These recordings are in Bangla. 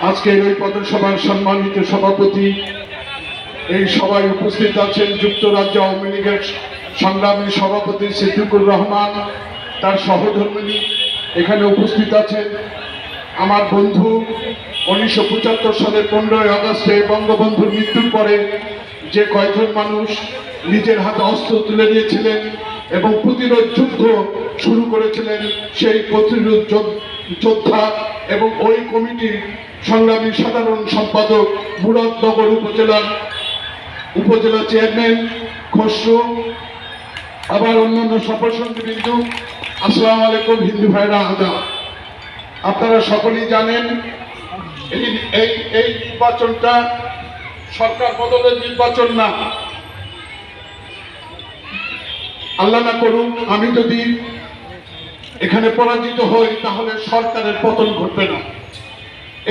আজকের ওই পদসভার সম্মানিত সভাপতি, এই সভায় উপস্থিত আছেন যুক্তরাজ্য আওয়ামী লীগের সংগ্রামী সভাপতি সিদ্দিকুর রহমান, তার সহধর্মিনী। এখানে উপস্থিত আছেন আমার বন্ধু উনিশশো পঁচাত্তর সালের পনেরোই আগস্টে বঙ্গবন্ধুর মৃত্যুর পরে যে কয়েকজন মানুষ নিজের হাতে অস্ত্র তুলে নিয়েছিলেন এবং প্রতিরোধ যুদ্ধ শুরু করেছিলেন সেই প্রতিরোধ যোদ্ধ- এবং ওই কমিটির সংগ্রামী সাধারণ সম্পাদক মুরাদনগর উপজেলার উপজেলা চেয়ারম্যান খসরু, আবার অন্যান্য সফরসঙ্গী বিন্দু আসসালামু আলাইকুম হিন্দু ভাইরা, আদা। আপনারা সকলেই জানেন, এই এই নির্বাচনটা সরকার বদলের নির্বাচন না। আল্লাহ না করুন আমি যদি এখানে পরাজিত হই, তাহলে সরকারের পতন ঘটবে না।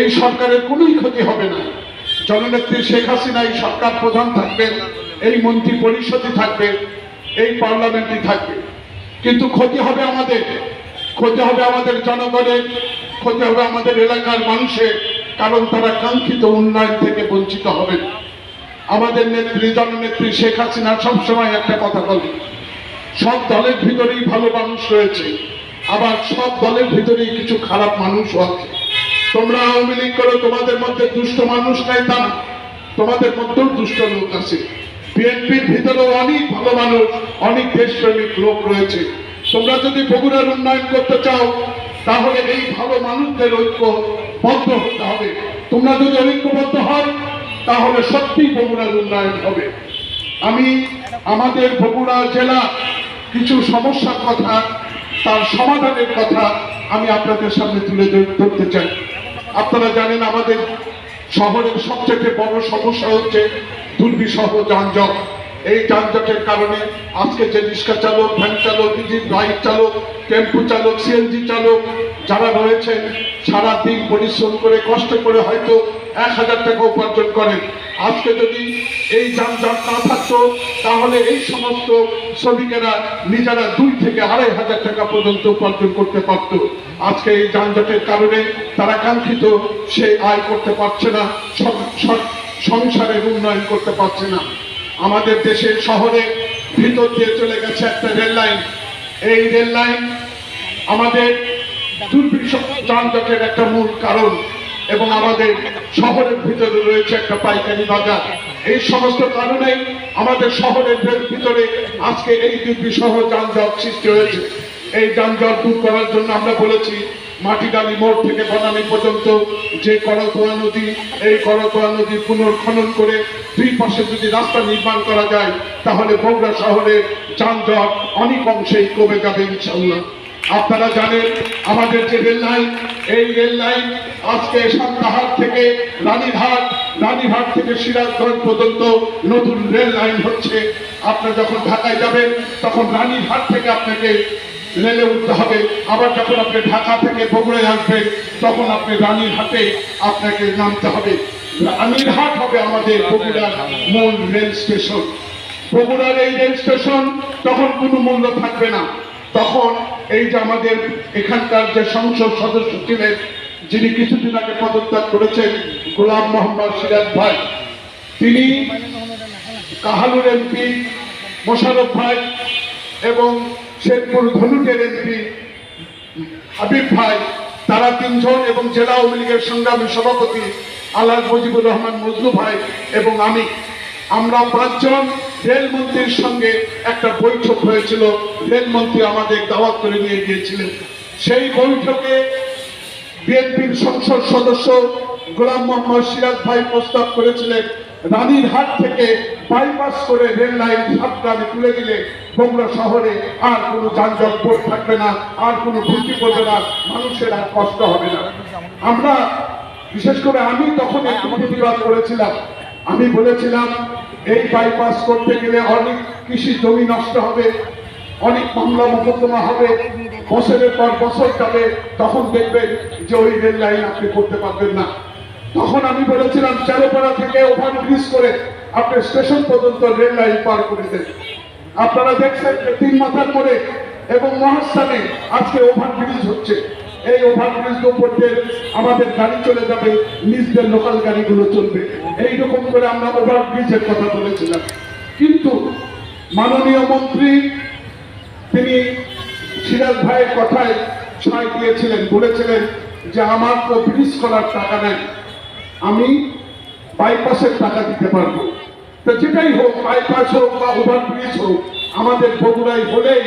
এই সরকারের কোনোই ক্ষতি হবে না। জননেত্রী শেখ হাসিনা, এই সরকার প্রধান থাকবেন এই মন্ত্রী পরিষদই থাকবে, এই পার্লামেন্টই থাকবে। কিন্তু ক্ষতি হবে আমাদের। ক্ষতি হবে আমাদের জনগণের, ক্ষতি হবে আমাদের এলাকার মানুষের, কারণ তারা কাঙ্ক্ষিত উন্নয়ন থেকে বঞ্চিত হবেন আমাদের নেত্রী, জননেত্রী শেখ হাসিনা সবসময় একটা কথা বলে, সব দলের ভিতরেই ভালো মানুষ রয়েছে। আবার সব দলের ভিতরে কিছু খারাপ মানুষও আছে। তোমরা আওয়ামী লীগ করো, তোমাদের মধ্যে দুষ্ট মানুষ নাই তা তোমাদের মধ্যেও দুষ্ট লোক আছে। বিএনপির ভিতরেও অনেক ভালো মানুষ, অনেক দেশপ্রেমিক লোক রয়েছে। তোমরা যদি বগুড়ার উন্নয়ন করতে চাও, তাহলে এই ভালো মানুষদের ঐক্য বদ্ধ হতে হবে। তোমরা যদি ঐক্যবদ্ধ হয় তাহলে সত্যি বগুড়ার উন্নয়ন হবে। আমি আমাদের বগুড়া জেলা কিছু সমস্যার কথা তার সমাধানের কথা আমি আপনাদের সামনে তুলে ধর- ধরতে চাই। আপনারা জানেন আমাদের শহরের সবচেয়ে বড় সমস্যা হচ্ছে দুর্বিসহ যানজট। এই যানজটের কারণে আজকে যে রিক্সা চালক, ভ্যান চালক ইজির বাইক চালক, টেম্পু চালক, সিএনজি চালক যারা রয়েছেন সারা দিন পরিশ্রম করে, কষ্ট করে হয়তো এক হাজার টাকা উপার্জন করেন। আজকে যদি এই যানজট না থাকতো, তাহলে এই সমস্ত শ্রমিকেরা নিজেরা দুই থেকে আড়াই হাজার টাকা পর্যন্ত উপার্জন করতে পারত। আজকে এই যানজটের কারণে তারা কাঙ্ক্ষিত সেই আয় করতে পারছে না সংসারের উন্নয়ন করতে পারছে না। আমাদের দেশের শহরে ভিতর দিয়ে চলে গেছে একটা রেল লাইন। এই রেল লাইন আমাদের দুর্বিষহ যানজটের একটা মূল কারণ এবং আমাদের শহরের ভিতরে রয়েছে একটা পাইকারি বাজার। এই সমস্ত কারণেই আমাদের শহরের ভিতরে আজকে এই দুর্বিষহ যানজট সৃষ্টি হয়েছে। এই যানজট দূর করার জন্য আমরা বলেছি, মাটিডালি মোড় থেকে বনানী পর্যন্ত যে করতোয়া নদী, এই করতোয়া নদী পুনর্খনন করে দুই পাশে যদি রাস্তা নির্মাণ করা যায়, তাহলে বগুড়া শহরের যানজট অনেক অংশেই কমে যাবে ইনশাল্লাহ আপনারা জানেন, আমাদের যে রেল লাইন এই রেল লাইন আজকে সান্তাহাট থেকে রানীরহাট রানীরহাট থেকে সিরাজগঞ্জ পর্যন্ত নতুন রেল লাইন হচ্ছে। আপনারা যখন ঢাকায় যাবেন, তখন রানীঘাট থেকে আপনাকে রেলে উঠতে হবে। আবার যখন আপনি ঢাকা থেকে বগুড়ায় আসবেন, তখন আপনি রানীরহাটে আপনাকে নামতে হবে। রানীরহাট হবে আমাদের বগুড়ার মূল রেল স্টেশন। বগুড়ার এই রেল স্টেশন তখন কোনো মূল্য থাকবে না। তখন এই যে আমাদের এখানকার যে সংসদ সদস্য ছিলেন যিনি কিছুদিন আগে পদত্যাগ করেছেন গোলাম মোহাম্মদ সিরাজ ভাই, তিনি কাহালুর এমপি মোশারফ ভাই এবং শেরপুর ধনুকের এমপি হাবিব ভাই, তারা তিনজন এবং জেলা আওয়ামী লীগের সংগ্রামী সভাপতি আল্লাহ মুজিবুর রহমান মজনু ভাই এবং আমি। আমরা পাঁচজন রেলমন্ত্রীর সঙ্গে একটা বৈঠক হয়েছিল, রেলমন্ত্রী আমাদের দাওয়াত করে নিয়ে গিয়েছিলেন। সেই বৈঠকে বিএনপির সংসদ সদস্য গোলাম মোহাম্মদ সিরাজ ভাই প্রস্তাব করেছিলেন রানীরহাট থেকে বাইপাস করে রেল লাইন সাতগ্রামে তুলে দিলে বগুড়া শহরে আর কোনো যানজট বোধ থাকবে না, আর কোনো ভর্তি করবে না, মানুষের আর কষ্ট হবে না। আমরা, বিশেষ করে আমি তখন একটু প্রতিবাদ করেছিলাম। আমি বলেছিলাম, এই বাইপাস করতে গেলে অনেক কৃষি জমি নষ্ট হবে, অনেক মামলা মোকদ্দমা হবে বছরের পর বছর যাবে তখন দেখবেন যে ওই রেল লাইন আপনি করতে পারবেন না। তখন আমি বলেছিলাম চারোপাড়া থেকে ওভার ব্রিজ করে আপনি স্টেশন পর্যন্ত রেল লাইন পার করে দেন আপনারা দেখছেন যে তিন মাথার মোড়ে এবং মহাস্থানে আজকে ওভার ব্রিজ হচ্ছে। এই ওভারব্রিজ উপর দিয়ে আমাদের গাড়ি চলে যাবে, নিজদের লোকাল গাড়িগুলো চলবে। এই রকম করে আমরা ওভারব্রিজের কথা বলেছিলাম। কিন্তু মাননীয় মন্ত্রী, তিনি সিরাজ ভাইয়ের কথায় ছাই দিয়েছিলেন, বলেছিলেন যে আমার তো ব্রিজ করার টাকা নেই আমি বাইপাসের টাকা দিতে পারব। তো যেটাই হোক, বাইপাস হোক বা ওভারব্রিজ হোক, আমাদের বগুড়ায় হলেই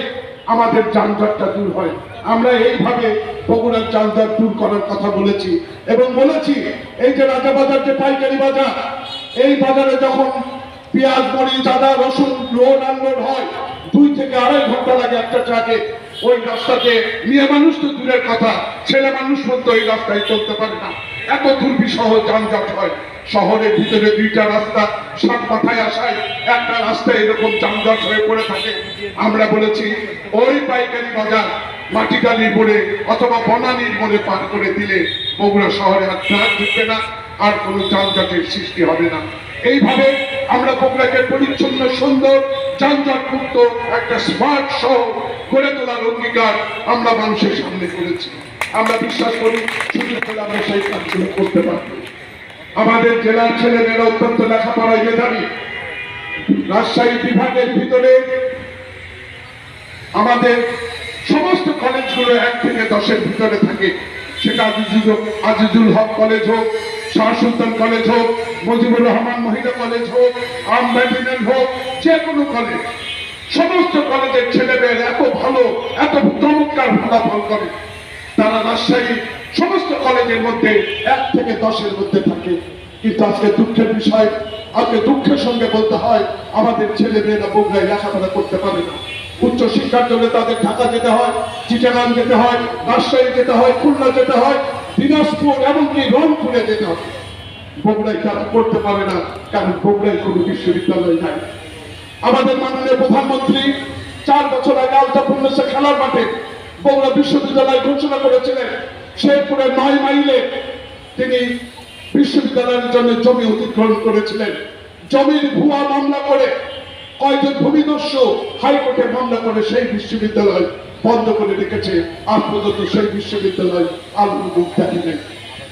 আমাদের যানজটটা দূর হয়। আমরা এইভাবে বগুড়ার যানজট দূর করার কথা বলেছি এবং বলেছি, এই যে রাজাবাজার, যে পাইকারি বাজার, এই বাজারে যখন পেঁয়াজ, মরিচ, আদা, রসুন লোড আনলোড হয়, দুই থেকে আড়াই ঘণ্টা লাগে একটা ট্রাকে ওই রাস্তাতে মেয়ে মানুষ তো দূরের কথা, ছেলে মানুষ পর্যন্ত এই রাস্তায় চলতে পারে না। এত দুর্বিষহ যানজট হয়। শহরের ভিতরে দুইটা রাস্তা সাত মাথায় আসায়, একটা রাস্তায় এরকম যানজট হয়ে পড়ে থাকে। আমরা বলেছি, ওই পাইকারি বাজার মাটিকালির মোড়ে অথবা বনানীর মোড়ে পার করে দিলে বগুড়া শহরে আর ট্রাক ঢুকবে না, আর কোনো যানজটের সৃষ্টি হবে না। এইভাবে আমরা বগুড়াকে পরিচ্ছন্ন, সুন্দর যানজট মুক্ত একটা স্মার্ট শহর গড়ে তোলার অঙ্গীকার আমরা মানুষের সামনে করেছি। আমরা বিশ্বাস করি সুযোগ পেলে আমরা সেই কাজগুলো করতে পারব। আমাদের জেলার ছেলেমেয়েরা অত্যন্ত লেখাপড়ায় মেধাবী। রাজশাহী বিভাগের ভিতরে আমাদের সমস্ত কলেজগুলো এক থেকে দশের ভিতরে থাকে। সেটা আজিজুল হক কলেজ হোক, শাহ সুলতান কলেজ হোক, মুজিবুর রহমান মহিলা কলেজ হোক, আম হোক, যে কোনো কলেজ। সমস্ত কলেজের ছেলেমেয়েরা এত ভালো, এত চমৎকার ফলাফল করে। তারা রাজশাহী সমস্ত কলেজের মধ্যে এক থেকে দশের মধ্যে থাকে। কিন্তু আজকে দুঃখের বিষয়, আজকে দুঃখের সঙ্গে বলতে হয়, আমাদের ছেলে মেয়েরা বগুড়ায় লেখাপড়া করতে পারে না। উচ্চ শিক্ষার জন্য তাদের ঢাকা যেতে হয়, চিটাগাং যেতে হয়, রাজশাহী যেতে হয়, খুলনা যেতে হয়, দিনাজপুর এমনকি রংপুরে যেতে হয়। বগুড়ায় তারা করতে পারে না, কারণ বগুড়ায় কোনো বিশ্ববিদ্যালয় নাই। আমাদের মাননীয় প্রধানমন্ত্রী চার বছর আগে আলতাপূর্ণসে খেলার মাঠে বগুড়া বিশ্ববিদ্যালয় ঘোষণা করেছিলেন, শেরপুরের নয় মাইলে তিনি বিশ্ববিদ্যালয়ের জন্য জমি অধিগ্রহণ করেছিলেন। জমির ভুয়া মামলা করে কয়েকজন ভূমিদস্যু হাইকোর্টে মামলা করে সেই বিশ্ববিদ্যালয় বন্ধ করে রেখেছে। আজ পর্যন্ত সেই বিশ্ববিদ্যালয় আলু মুখ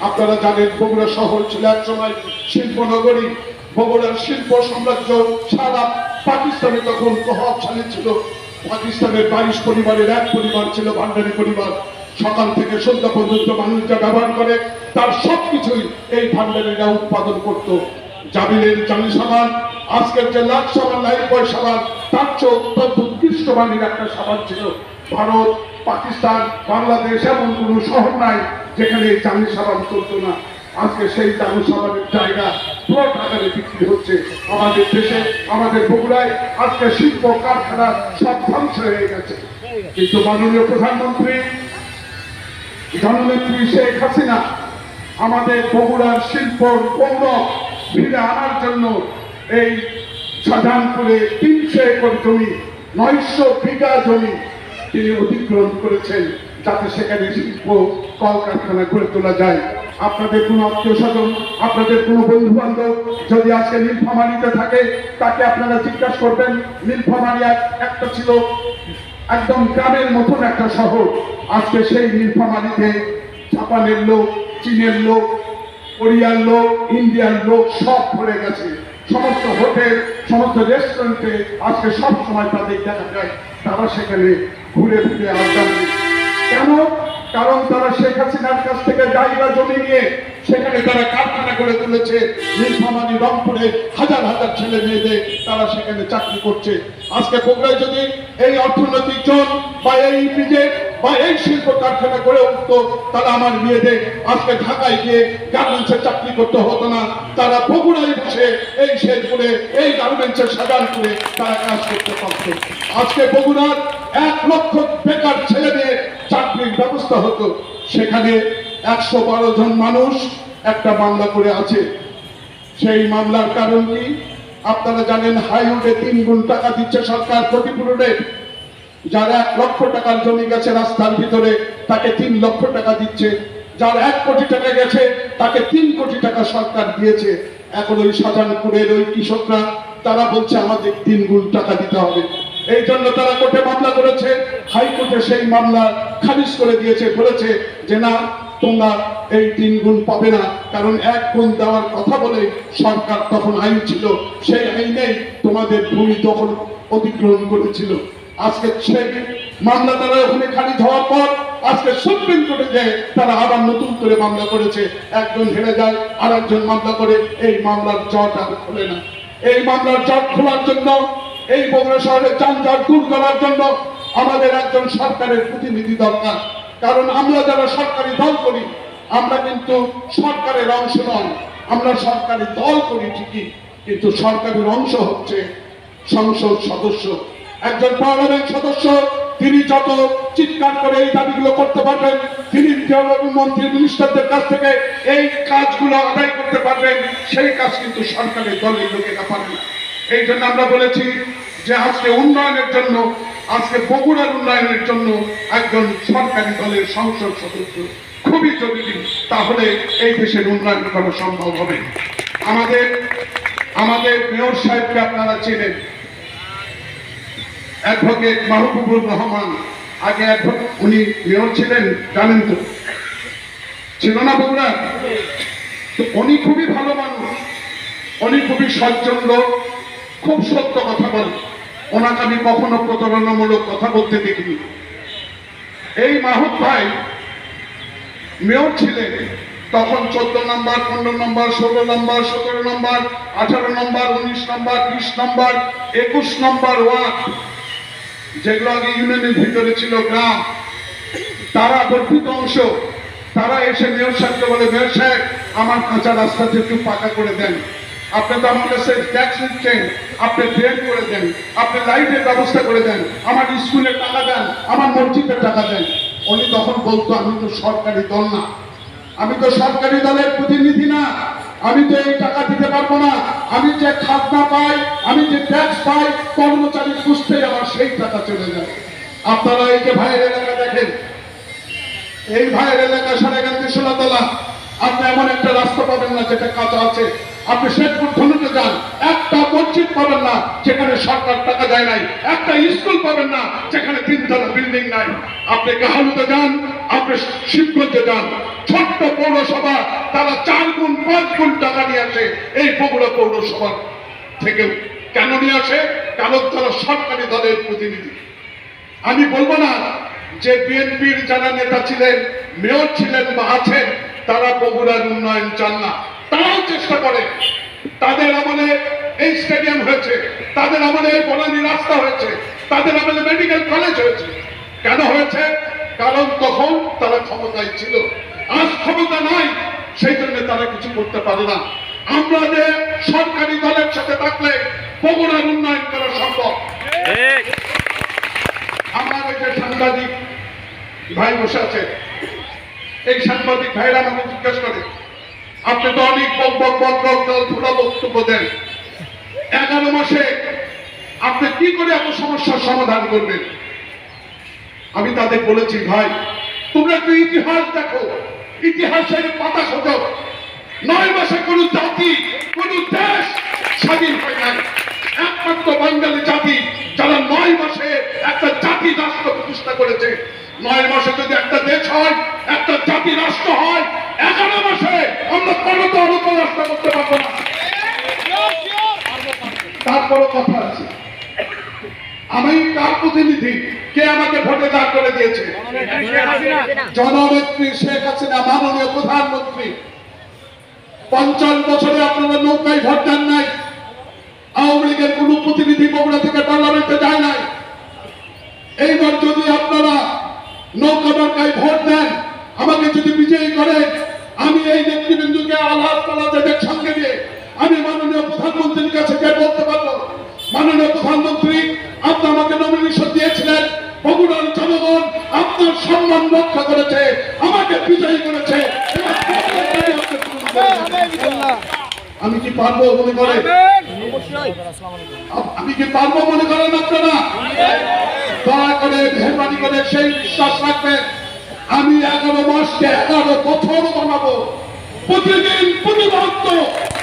আপনারা জানেন বগুড়া শহর ছিল এক সময় শিল্পনগরী বগুড়ার শিল্প সাম্রাজ্য সারা পাকিস্তানে তখন প্রভাবশালী ছিল। পাকিস্তানের বাইশ পরিবারের এক পরিবার ছিল ভান্ডারী পরিবার। সকাল থেকে সন্ধ্যা পর্যন্ত মানুষ যা ব্যবহার করে, তার সবকিছুই এই ভান্ডারিরা উৎপাদন করত। জামিলের জামি সাবান, আজকের যে লাখ সাবান, লাইফবয় সাবান, তার চেয়ে অত্যন্ত উৎকৃষ্ট মানের একটা সাবান ছিল। ভারত, পাকিস্তান, বাংলাদেশ এমন কোনো শহর নাই যেখানে এই জামি সাবান চলতো না। আজকে সেই জামি সাবানের জায়গা পুরো টাকারে বিক্রি হচ্ছে। আমাদের দেশে, আমাদের বগুড়ায় আজকে শিল্প কারখানা সব ধ্বংস হয়ে গেছে। কিন্তু মাননীয় প্রধানমন্ত্রী জননেত্রী শেখ হাসিনা আমাদের বগুড়ার শিল্প গৌরব ফিরে আনার জন্য এই শাহজাহানপুরে তিনশো একর জমি, নয়শো বিঘা জমি তিনি অধিগ্রহণ করেছেন যাতে সেখানে শিল্প কলকারখানা গড়ে তোলা যায়। আপনাদের কোনো আত্মীয় স্বজন, আপনাদের কোনো বন্ধু বান্ধব যদি আজকে নীলফামারিতে থাকে, তাকে আপনারা জিজ্ঞাসা করবেন, নীলফামারি একটা ছিল একদম গ্রামের মতন একটা শহর। আজকে সেই নীলফামারিতে জাপানের লোক, চীনের লোক, কোরিয়ার লোক, ইন্ডিয়ার লোক সব ভরে গেছে। সমস্ত হোটেল, সমস্ত রেস্টুরেন্টে আজকে সব সময় তাদের দেখা যায়। তারা সেখানে ঘুরে ফিরে আড্ডা কেন? কারণ তারা শেখ হাসিনার কাছ থেকে জায়গা জমি নিয়ে সেখানে তারা কারখানা করে তুলেছে। নীলফামানি রংপুরে হাজার হাজার ছেলে মেয়েদের তারা সেখানে চাকরি করছে। আজকে বগুড়ায় যদি এই অর্থনৈতিক জোন বা এই ইপিজেড বা এই শিল্প কারখানা গড়ে উঠতো তারা আমার মেয়েদের আজকে ঢাকায় গিয়ে গার্মেন্টসের চাকরি করতে হতো না। তারা বগুড়ায় বসে এই শেরপুরে, এই গার্মেন্টসের করে তারা কাজ করতে পারত। আজকে বগুড়ার এক লক্ষ বেকার ছেলে মেয়ে চাকরির ব্যবস্থা হতো। সেখানে একশো বারো জন মানুষ একটা মামলা করে আছে। সেই মামলার কারণ কি? আপনারা জানেন, হাইওয়ে তিন গুণ টাকা দিচ্ছে সরকার ক্ষতিপূরণে যার এক লক্ষ টাকার জমি গেছে রাস্তার ভিতরে, তাকে তিন লক্ষ টাকা দিচ্ছে। যার এক কোটি টাকা গেছে, তাকে তিন কোটি টাকা সরকার দিয়েছে। এখন ওই শাহজাহানপুরের ওই কৃষকরা, তারা বলছে, আমাদের তিন গুণ টাকা দিতে হবে। এই জন্য তারা কোর্টে মামলা করেছে। হাইকোর্টে সেই মামলা খারিজ করে দিয়েছে, বলেছে যে, না, তোমরা এই তিন গুণ পাবে না। কারণ এক গুণ দেওয়ার কথা বলে সরকার তখন আইন ছিল, সেই আইনেই তোমাদের ভূমি দখল অতিক্রম করেছিল। আজকে সেই মামলা তারা ওখানে খারিজ হওয়ার পর আজকে সুপ্রিম কোর্টে যে তারা আবার নতুন করে মামলা করেছে। একজন হেরে যায় আর একজন মামলা করে। এই মামলার জট আর খোলে না। এই মামলার জট খোলার জন্য, এই বগুড়া শহরের যানজট দূর করার জন্য আমাদের একজন সরকারের প্রতিনিধি দরকার। কারণ আমরা যারা সরকারি দল করি, আমরা কিন্তু সরকারের অংশ নয়। আমরা সরকারি দল করি ঠিকই, কিন্তু সরকারের অংশ হচ্ছে সংসদ সদস্য। একজন পার্লামেন্ট সদস্য, তিনি যত চিৎকার করে এই দাবিগুলো করতে পারবেন, তিনি মন্ত্রী মিনিস্টারদের কাছ থেকে এই কাজগুলো আদায় করতে পারবেন, সেই কাজ কিন্তু সরকারের দলের লোকেরা পারে না। এই জন্য আমরা বলেছি যে আজকে উন্নয়নের জন্য, আজকে বগুড়ার উন্নয়নের জন্য একজন সরকারি দলের সংসদ সদস্য খুবই জরুরি, তাহলে এই দেশের উন্নয়ন করা সম্ভব হবে আমাদের আমাদের মেয়র সাহেবকে আপনারা চেনেন অ্যাডভোকেট মাহবুবুর রহমান। আগে উনি মেয়র ছিলেন, জানেন তো। ছিল না বগুড়া উনি খুবই ভালো মানুষ। উনি খুবই লোক খুব সত্য কথা বলেন ওনাকে আমি কখনো প্রতারণামূলক কথা বলতে দেখিনি। এই মাহুদ ভাই মেয়র ছিলেন, তখন চোদ্দ নম্বর, পনেরো নম্বর, ষোলো নম্বর, সতেরো নম্বর, আঠারো নম্বর, উনিশ নম্বর বিশ নম্বর, একুশ নম্বর ওয়ার্ড যেগুলো আগে ইউনিয়নের ভিতরে ছিল গ্রাম, তারা বর্ধিত অংশ, তারা এসে মেয়র সাহেবকে বলে, মেয়র সাহেব, আমার কাঁচা রাস্তাটা একটু পাকা করে দেন। আপনি তো আমার কাছে ট্যাক্স নিচ্ছেন আপনি ড্রেন করে দেন। আপনি লাইটের ব্যবস্থা করে দেন। আমার স্কুলে টাকা দেন, আমার মসজিদের টাকা দেন। উনি তখন বলতো, আমি তো সরকারি দল না। আমি তো সরকারি দলের প্রতিনিধি না। আমি তো এই টাকা দিতে পারব না। আমি যে খাজনা পাই, আমি যে ট্যাক্স পাই, কর্মচারী খুঁজতেই আমার সেই টাকা চলে যায়। আপনারা এই যে ভাইয়ের এলাকা দেখেন, এই ভাইয়ের এলাকা সারাগান্ধী সোলাতলা আপনি এমন একটা রাস্তা পাবেন না যেটা কাঁচা আছে। আপনি শেখপুর ধনুতে যান, একটা মসজিদ পাবেন না যেখানে সরকার টাকা দেয় নাই, একটা স্কুল পাবেন না যেখানে তিনতলা বিল্ডিং নাই। আপনি কাহালুতে যান, আপনি শিবগঞ্জে যান ছোট্ট পৌরসভা, তারা চার গুণ, পাঁচ গুণ টাকা নিয়ে আসে এই বগুড়া পৌরসভা থেকেও। কেন নিয়ে আসে কারণ তারা সরকারি দলের প্রতিনিধি। আমি বলব না যে বিএনপির যারা নেতা ছিলেন, মেয়র ছিলেন বা আছেন, তারা বগুড়ার উন্নয়ন চান না। তারাও চেষ্টা করে। তাদের আমলে এই স্টেডিয়াম হয়েছে, তাদের আমলে বনানী রাস্তা হয়েছে, তাদের আমলে মেডিকেল কলেজ হয়েছে। কেন হয়েছে? কারণ তখন তারা ক্ষমতায় ছিল। আজ ক্ষমতা নাই সেই জন্য তারা কিছু করতে পারে না। আমরা যে সরকারি দলের সাথে থাকলে বগুড়ার উন্নয়ন করা সম্ভব। আমার যে সাংবাদিক ভাই বসে আছে এই সাংবাদিক ভাইরা আমাকে জিজ্ঞেস করে আপনি তো অনেক বক বক বক বক দল বক্তব্য দেন। এগারো মাসে আপনি কি করে এত সমস্যার সমাধান করবেন? আমি তাদের বলেছি ভাই তোমরা একটু ইতিহাস দেখো। ইতিহাসের পাতা খোঁজো নয় মাসে কোন জাতি, কোন দেশ স্বাধীন হয় নাই। একমাত্র বাঙালি জাতি যারা নয় মাসে একটা জাতি রাষ্ট্র প্রতিষ্ঠা করেছে। নয় মাসে যদি একটা দেশ হয়, একটা জাতি রাষ্ট্র হয়, এগারো মাসে আমরা কোনো তো অন্য রাষ্ট্র করতে পারব না। তারপরও কথা আছে। আমি কার প্রতিনিধি? কে আমাকে ভোটে দাঁড় করে দিয়েছে? জননেত্রী শেখ হাসিনা, মাননীয় প্রধানমন্ত্রী। পঞ্চাশ বছরে আপনারা নৌকায় ভোট দেন নাই। আওয়ামী লীগের কোন প্রতিনিধি বগুড়া থেকে পার্লামেন্টে যায় নাই। এইবার যদি আপনারা নৌকা নৌকায় ভোট দেন, আমাকে যদি বিজয়ী করেন, আমি এই নেতৃবৃন্দকে আল্লাহ তালাদের সঙ্গে নিয়ে আমি মাননীয় প্রধানমন্ত্রীর কাছে বলতে পারব। মাননীয় প্রধানমন্ত্রী, আপনি আমাকে নমিনেশন দিয়েছিলেন বগুড়ার জনগণ আপনার সম্মান রক্ষা করেছে, আমাকে বিজয়ী করেছে। আমি কি পারব মনে করেন আমি কি পারব মনে করেন আপনারা? দয়া করে, মেহরবানি করে সেই বিশ্বাস রাখবেন। আমি এগারো মাসকে এগারো বছর বানাবো। প্রতিদিন প্রতি মুহূর্ত